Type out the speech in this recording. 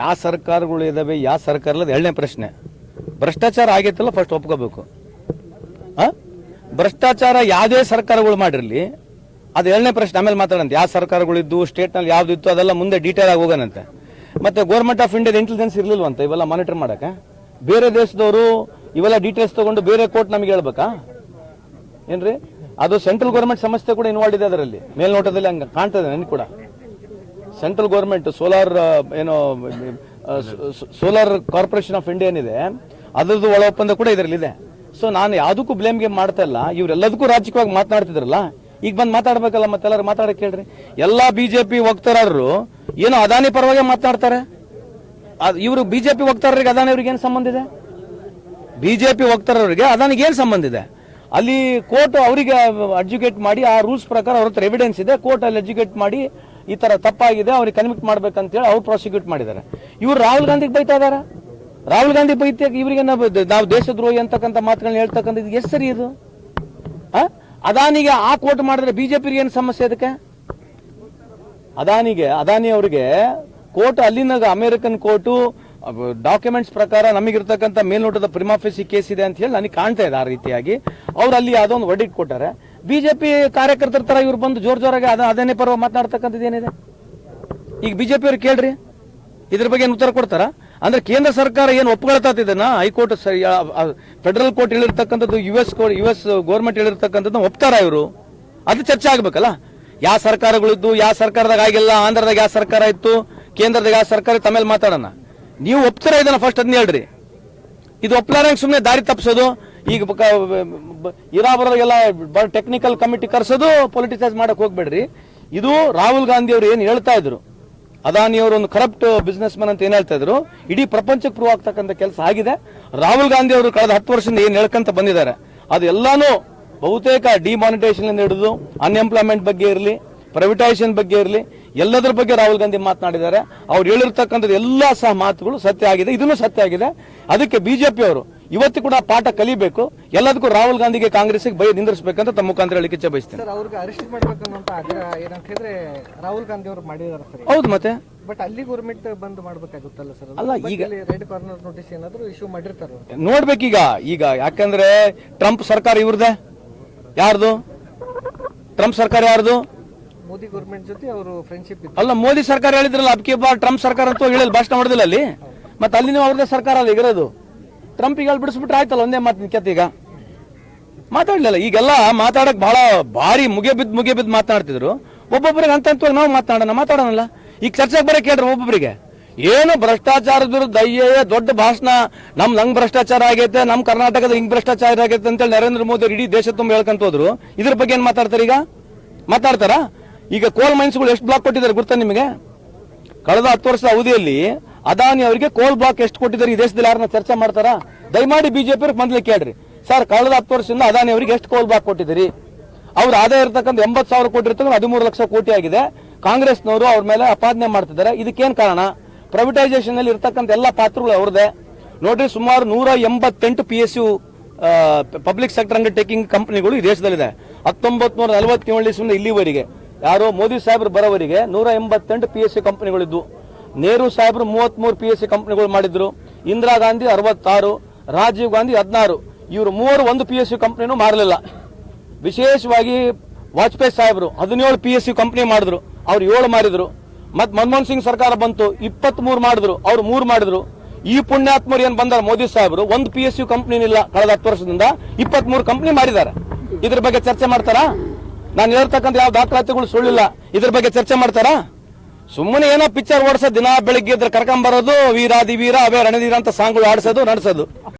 ಯಾವ ಸರ್ಕಾರಗಳು ಇದ್ದಾವೆ ಯಾವ ಸರ್ಕಾರ ಎರಡನೇ ಪ್ರಶ್ನೆ. ಭ್ರಷ್ಟಾಚಾರ ಆಗೈತಲ್ಲ ಫಸ್ಟ್ ಒಪ್ಕೋಬೇಕು? ಭ್ರಷ್ಟಾಚಾರ ಯಾವುದೇ ಸರ್ಕಾರಗಳು ಮಾಡಿರಲಿ, ಅದು ಎರಡನೇ ಪ್ರಶ್ನೆ, ಆಮೇಲೆ ಮಾತಾಡಂತ. ಯಾವ ಸರ್ಕಾರಗಳಿದ್ದು ಸ್ಟೇಟ್ನಲ್ಲಿ ಯಾವ್ದಿತ್ತು ಅದೆಲ್ಲ ಮುಂದೆ ಡೀಟೇಲ್ ಆಗಿ ಹೋಗೋಣಂತೆ. ಮತ್ತೆ ಗೌರ್ಮೆಂಟ್ ಆಫ್ ಇಂಡಿಯಾದ ಇಂಟೆಲಿಜೆನ್ಸ್ ಇರ್ಲಿಲ್ವಂತ, ಇವೆಲ್ಲ ಮಾನಿಟರ್ ಮಾಡಕ್ಕೆ? ಬೇರೆ ದೇಶದವರು ಇವೆಲ್ಲ ಡೀಟೇಲ್ಸ್ ತಗೊಂಡು ಬೇರೆ ಕೋರ್ಟ್ ನಮಗೆ ಹೇಳ್ಬೇಕಾ? ಏನ್ರಿ? ಅದು ಸೆಂಟ್ರಲ್ ಗೌರ್ಮೆಂಟ್ ಸಂಸ್ಥೆ ಕೂಡ ಇನ್ವಾಲ್ವ್ ಇದೆ ಅದರಲ್ಲಿ. ಮೇಲ್ನೋಟದಲ್ಲಿ ಹಂಗೆ ಕಾಣ್ತದೆ ನನಗೆ ಕೂಡ. ಸೆಂಟ್ರಲ್ ಗೌರ್ಮೆಂಟ್ ಸೋಲಾರ್ ಏನೋ ಸೋಲಾರ್ ಕಾರ್ಪೊರೇಷನ್ ಆಫ್ ಇಂಡಿಯಾ ಏನಿದೆ ಅದರದ್ದು ಒಳ ಒಪ್ಪಂದ ಕೂಡ ಇದರಲ್ಲಿದೆ. ಸೊ ನಾನು ಯಾವುದಕ್ಕೂ ಬ್ಲೇಮ್ ಗೇಮ್ ಮಾಡ್ತಾ ಇಲ್ಲ. ಇವರೆಲ್ಲದಕ್ಕೂ ರಾಜಕೀಯವಾಗಿ ಮಾತನಾಡ್ತಿದ್ರಲ್ಲ? ಈಗ ಬಂದು ಮಾತಾಡ್ಬೇಕಲ್ಲ, ಮತ್ತೆಲ್ಲರೂ ಮಾತಾಡಕ್ಕೆ ಹೇಳ್ರಿ. ಎಲ್ಲಾ ಬಿಜೆಪಿ ವಕ್ತಾರರು ಏನೋ ಅದಾನಿ ಪರವಾಗಿ ಮಾತನಾಡ್ತಾರೆ? ಇವರು ಬಿಜೆಪಿ ವಕ್ತಾರರಿಗೆ ಅದಾನಿ ಅವ್ರಿಗೆ ಏನು ಸಂಬಂಧ ಇದೆ? ಬಿಜೆಪಿ ವಕ್ತಾರರಿಗೆ ಅದಾನಿಗೆ ಏನು ಸಂಬಂಧ ಇದೆ? ಅಲ್ಲಿ ಕೋರ್ಟ್ ಅವರಿಗೆ ಅಡ್ಜುಕೇಟ್ ಮಾಡಿ ಆ ರೂಲ್ಸ್ ಪ್ರಕಾರ ಅವ್ರ ಹತ್ರ ಎವಿಡೆನ್ಸ್ ಇದೆ. ಕೋರ್ಟ್ ಅಲ್ಲಿ ಅಡ್ಜುಕೇಟ್ ಮಾಡಿ ಈ ತರ ತಪ್ಪಾಗಿದೆ ಅವ್ರಿಗೆ ಕನ್ವಿಕ್ಟ್ ಮಾಡ್ಬೇಕಂತೇಳಿ ಅವ್ರು ಪ್ರಾಸಿಕ್ಯೂಟ್ ಮಾಡಿದ್ದಾರೆ. ಇವ್ರು ರಾಹುಲ್ ಗಾಂಧಿಗೆ ಬೈತಾ ಇದಾರ ರಾಹುಲ್ ಗಾಂಧಿ ಬೈತ, ಇವರಿಗೆ ನಾವು ದೇಶದ್ರೋಹಿ ಅಂತಕ್ಕಂಥ ಮಾತುಗಳನ್ನ ಹೇಳ್ತಕ್ಕಂಥ ಇದು ಎಷ್ಟು ಸರಿ ಇದು? ಅದಾನಿಗೆ ಆ ಕೋರ್ಟ್ ಮಾಡಿದ್ರೆ ಬಿಜೆಪಿಗೆ ಏನು ಸಮಸ್ಯೆ ಅದಕ್ಕೆ? ಅದಾನಿಗೆ, ಅದಾನಿ ಅವರಿಗೆ ಕೋರ್ಟ್, ಅಲ್ಲಿನ ಅಮೆರಿಕನ್ ಕೋರ್ಟು ಡಾಕ್ಯುಮೆಂಟ್ಸ್ ಪ್ರಕಾರ ನಮಗಿರ್ತಕ್ಕಂಥ ಮೇಲ್ನೋಟದ ಪ್ರಿಮಾಫಿಸಿ ಕೇಸ್ ಇದೆ ಅಂತ ಹೇಳಿ ನನಗೆ ಕಾಣ್ತಾ ಇದೆ ಆ ರೀತಿಯಾಗಿ. ಅವ್ರು ಅಲ್ಲಿ ಯಾವುದೋ ಒಂದು ವರ್ಡಿಟ್ ಕೊಟ್ಟಾರೆ. ಬಿಜೆಪಿ ಕಾರ್ಯಕರ್ತರ ತರ ಇವ್ರು ಬಂದು ಜೋರ್ ಜೋರಾಗಿ ಅದನ್ನೇ ಅದೇನೇ ಪರ್ವ ಮಾತನಾಡ್ತಕ್ಕಂಥದ್ದು ಏನಿದೆ? ಈಗ ಬಿಜೆಪಿ ಅವ್ರು ಕೇಳ್ರಿ, ಇದ್ರ ಬಗ್ಗೆ ಏನು ಉತ್ತರ ಕೊಡ್ತಾರ? ಅಂದ್ರೆ ಕೇಂದ್ರ ಸರ್ಕಾರ ಏನು ಒಪ್ಕೊಳ್ತಾತಿದ್ದನ್ನ high court federal court ಹೇಳಿರ್ತಕ್ಕಂಥದ್ದು U S U S government ಹೇಳಿರ್ತಕ್ಕಂಥದ್ದು ಒಪ್ತಾರ ಇವರು? ಅದು ಚರ್ಚೆ ಆಗ್ಬೇಕಲ್ಲ? ಯಾವ ಸರ್ಕಾರಗಳಿದ್ದು ಯಾವ ಸರ್ಕಾರದಾಗ ಆಗಿಲ್ಲ, ಆಂಧ್ರದಾಗ ಯಾವ ಸರ್ಕಾರ ಇತ್ತು, ಕೇಂದ್ರದಾಗ ಯಾವ ಸರ್ಕಾರ ತಮೇಲೆ ಮಾತಾಡೋಣ. ನೀವು ಒಪ್ತಾರ ಇದನ್ನ ಫಸ್ಟ್ ಅದನ್ನ ಹೇಳ್ರಿ? ಇದು ಒಪ್ಲಾರಂಗ್ ಸುಮ್ಮನೆ ದಾರಿ ತಪ್ಪಿಸೋದು ಈಗ ಇರಾಬರಗೆಲ್ಲ ಟೆಕ್ನಿಕಲ್ ಕಮಿಟಿ ಕರ್ಸೋದು ಪೊಲಿಟಿಸೈಸ್ ಮಾಡಕ್ ಹೋಗ್ಬೇಡ್ರಿ. ಇದು ರಾಹುಲ್ ಗಾಂಧಿ ಅವರು ಏನು ಹೇಳ್ತಾ ಇದ್ರು? ಅದಾನಿ ಅವರು ಒಂದು ಕರಪ್ಟ್ ಬಿಸ್ನೆಸ್ ಮ್ಯಾನ್ ಅಂತ ಏನ್ ಹೇಳ್ತಾ ಇದ್ರು? ಇಡೀ ಪ್ರಪಂಚಕ್ಕೆ ಪ್ರೂವ್ ಆಗ್ತಕ್ಕಂಥ ಕೆಲಸ ಆಗಿದೆ. ರಾಹುಲ್ ಗಾಂಧಿ ಅವರು ಕಳೆದ ಹತ್ತು ವರ್ಷದಿಂದ ಏನ್ ಹೇಳ್ಕಂತ ಬಂದಿದ್ದಾರೆ? ಅದೆಲ್ಲಾನು ಬಹುತೇಕ ಬಹುತೇಕ ಡಿಮಾನಿಟೈಸೇಷನ್ ಹಿಡಿದು ಅನ್ಎಂಪ್ಲಾಯ್ಮೆಂಟ್ ಬಗ್ಗೆ ಇರಲಿ ಪ್ರೈವೇಟೈಸೇಷನ್ ಬಗ್ಗೆ ಇರಲಿ, ಎಲ್ಲದರ ಬಗ್ಗೆ ರಾಹುಲ್ ಗಾಂಧಿ ಮಾತನಾಡಿದ್ದಾರೆ. ಅವ್ರು ಹೇಳಿರ್ತಕ್ಕಂಥದ್ದು ಎಲ್ಲ ಸಹ ಮಾತುಗಳು ಸತ್ಯ ಆಗಿದೆ. ಇದನ್ನು ಸತ್ಯ ಆಗಿದೆ. ಅದಕ್ಕೆ ಬಿಜೆಪಿ ಅವರು ಇವತ್ತು ಕೂಡ ಪಾಠ ಕಲಿಬೇಕು. ಎಲ್ಲದಕ್ಕೂ ರಾಹುಲ್ ಗಾಂಧಿಗೆ ಕಾಂಗ್ರೆಸ್ಗೆ ಭಯ ನಿಂದಿರಿಸಬೇಕಂತ ತಮ್ಮ ಮುಖಾಂತರ ಹೇಳಿಕೆ ಬಯಸ್ತೇನೆ ರಾಹುಲ್ ಗಾಂಧಿ ಅವರು ಮಾಡಿದಾರೆ ಹೌದು ಮತ್ತೆ. ಬಟ್ ಅಲ್ಲಿ ಗೌರ್ಮೆಂಟ್ ಬಂದ್ ಮಾಡ್ಬೇಕಾಗುತ್ತಲ್ಲ ಸರ್ ಅಲ್ಲ, ಈಗ- ರೆಡ್ ಕಾರ್ನರ್ ನೋಟಿಸ್ ಏನಾದ್ರು ಇಶ್ಯೂ ಮಾಡಿರ್ತಾರೆ ನೋಡ್ಬೇಕೀಗ ಈಗ ಯಾಕಂದ್ರೆ ಟ್ರಂಪ್ ಸರ್ಕಾರ ಇವ್ರದೇ ಯಾರ್ದು? ಟ್ರಂಪ್ ಸರ್ಕಾರ ಯಾರ್ದು? ಮೋದಿ ಗೌರ್ಮೆಂಟ್ ಜೊತೆ ಅವರು ಫ್ರೆಂಡ್ಶಿಪ್ ಅಲ್ಲ ಮೋದಿ ಸರ್ಕಾರ ಹೇಳಿದ್ರಲ್ಲ ಅಬ್ಕಿ ಬಾರ್ ಟ್ರಂಪ್ ಸರ್ಕಾರ ಅಂತ ಹೇಳಿಲ್ಲ ಭಾಷಣ ಮಾಡಿದಿಲ್ಲ ಅಲ್ಲಿ. ಮತ್ತೆ ಅಲ್ಲಿ ನೀವು ಅವ್ರದೇ ಸರ್ಕಾರ ಅಲ್ಲಿ ಇರೋದು. ಟ್ರಂಪ್ ಈಗ ಬಿಡಿಸ್ಬಿಟ್ರೆ ಆಯ್ತಲ್ಲ, ಒಂದೇ ಮಾತು ಕೆತ್ತ ಈಗ ಮಾತಾಡ್ಲಿಲ್ಲ, ಈಗೆಲ್ಲ ಮಾತಾಡಕ್ ಬಹಳ ಭಾರಿ ಮುಗೆ ಬಿದ್ದು ಮುಗೆ ಬಿದ್ದು ಮಾತನಾಡ್ತಿದ್ರು. ಒಬ್ಬೊಬ್ಬರಿಗೆ ಅಂತ ನಾವು ಮಾತನಾಡೋಣ, ಮಾತಾಡೋಣಲ್ಲ? ಈಗ ಚರ್ಚೆಗೆ ಬರಕ್ಕೆ ಕೇಳ್ರಿ ಒಬ್ಬೊಬ್ಬರಿಗೆ ಏನು ಭ್ರಷ್ಟಾಚಾರದ ಅಯ್ಯೇ ದೊಡ್ಡ ಭಾಷಣ. ನಮ್ ನಂಗ್ ಭ್ರಷ್ಟಾಚಾರ ಆಗೈತೆ, ನಮ್ ಕರ್ನಾಟಕದ ಹಿಂಗ್ ಭ್ರಷ್ಟಾಚಾರ ಆಗೈತೆ ಅಂತೇಳಿ ನರೇಂದ್ರ ಮೋದಿ ಇಡೀ ದೇಶ ತುಂಬ ಹೇಳ್ಕೊಂತ ಹೋದ್ರು. ಇದ್ರ ಬಗ್ಗೆ ಏನ್ ಮಾತಾಡ್ತಾರೆ ಈಗ? ಮಾತಾಡ್ತಾರಾ? ಈಗ ಕೋಲ್ ಮೈನ್ಸ್ಗಳು ಎಷ್ಟು ಬ್ಲಾಕ್ ಕೊಟ್ಟಿದ್ದಾರೆ ಗೊತ್ತಾ ನಿಮಗೆ? ಕಳೆದ ಹತ್ತು ವರ್ಷದ ಅವಧಿಯಲ್ಲಿ ಅದಾನಿ ಅವರಿಗೆ ಕೋಲ್ ಬ್ಲಾಕ್ ಎಷ್ಟು ಕೊಟ್ಟಿದ್ದಾರೆ, ಈ ದೇಶದಲ್ಲಿ ಯಾರನ್ನ ಚರ್ಚೆ ಮಾಡ್ತಾರಾ? ದಯಮಾಡಿ ಬಿಜೆಪಿ ಮೊದಲೇ ಕೇಳ್ರಿ. ಸರ್, ಕಳೆದ ಹತ್ತು ವರ್ಷದಿಂದ ಅದಾನಿ ಅವರಿಗೆ ಎಷ್ಟು ಕೋಲ್ ಬ್ಲಾಕ್ ಕೊಟ್ಟಿದ್ದೀರಿ? ಅವ್ರ ಆದಾಯ ಇರತಕ್ಕಂಥ ಎಂಬತ್ತು ಸಾವಿರ ಕೋಟಿ ಇರ್ತಕ್ಕಂಥ ಹದಿಮೂರು ಲಕ್ಷ ಕೋಟಿ ಆಗಿದೆ. ಕಾಂಗ್ರೆಸ್ನವರು ಅವ್ರ ಮೇಲೆ ಅಪಾದನೆ ಮಾಡ್ತಿದ್ದಾರೆ. ಇದಕ್ಕೇನು ಕಾರಣ? ಪ್ರೈವೇಟೈಸೇಷನ್ ಅಲ್ಲಿ ಇರ್ತಕ್ಕಂಥ ಎಲ್ಲ ಪಾತ್ರಗಳು ಅವ್ರದೇ ನೋಡ್ರಿ, ಸುಮಾರು ನೂರ ಎಂಬತ್ತೆಂಟು P S U public sector undertaking ಕಂಪನಿಗಳು ಈ ದೇಶದಲ್ಲಿದೆ. ಹತ್ತೊಂಬತ್ ನೂರ ನಲವತ್ತೇಳು ಇಲ್ಲಿವರೆಗೆ. ಯಾರೋ ಮೋದಿ ಸಾಹೇಬ್ರು ಬರೋವರಿಗೆ ನೂರ ಎಂಬತ್ತೆಂಟು ಪಿ ಎಸ್ ಯು ಕಂಪನಿಗಳಿದ್ವು ನೆಹರು ಸಾಹೇಬರು ಮೂವತ್ಮೂರು ಪಿ ಎಸ್ ಸಿ ಕಂಪ್ನಿಗಳು ಮಾಡಿದ್ರು, ಇಂದಿರಾ ಗಾಂಧಿ ಅರವತ್ತಾರು, ರಾಜೀವ್ ಗಾಂಧಿ ಹದಿನಾರು, ಇವರು ಮೂವರು ಒಂದು ಪಿ ಎಸ್ ಸಿ ಕಂಪ್ನಿನೂ ಮಾರಲಿಲ್ಲ. ವಿಶೇಷವಾಗಿ ವಾಜಪೇಯಿ ಸಾಹೇಬರು ಹದಿನೇಳು ಪಿ ಎಸ್ ಸಿ ಕಂಪ್ನಿ ಮಾಡಿದ್ರು, ಅವ್ರು ಏಳು ಮಾರಿದ್ರು ಮತ್ತು ಮನಮೋಹನ್ ಸಿಂಗ್ ಸರ್ಕಾರ ಬಂತು ಇಪ್ಪತ್ತ್ ಮೂರು ಮಾಡಿದ್ರು, ಅವ್ರು ಮೂರು ಮಾಡಿದ್ರು. ಈ ಪುಣ್ಯಾತ್ಮರು ಏನು ಬಂದಾರ ಮೋದಿ ಸಾಹೇಬರು, ಒಂದು ಪಿ ಎಸ್ ಯು ಕಂಪ್ನಿನಿಲ್ಲ ಕಳೆದ ಹತ್ತು ವರ್ಷದಿಂದ ಇಪ್ಪತ್ತ್ ಮೂರು ಕಂಪನಿ ಮಾಡಿದ್ದಾರೆ. ಇದ್ರ ಬಗ್ಗೆ ಚರ್ಚೆ ಮಾಡ್ತಾರಾ? ನಾನು ಹೇಳ್ತಕ್ಕಂಥ ಯಾವ ದಾಖಲಾತಿಗಳು ಸುಳ್ಳಿಲ್ಲ. ಇದ್ರ ಬಗ್ಗೆ ಚರ್ಚೆ ಮಾಡ್ತಾರಾ? ಸುಮ್ಮನೆ ಏನೋ ಪಿಕ್ಚರ್ ಓಡಿಸೋ ದಿನ ಬೆಳಿಗ್ಗೆ ಇದ್ರೆ ಕರ್ಕೊಂಬರೋದು ವೀರಾದಿ ವೀರ, ಅವೇ ರಣದೀರ ಅಂತ ಸಾಂಗ್ಗಳು ಆಡಿಸೋದು ನಡೆಸೋದು.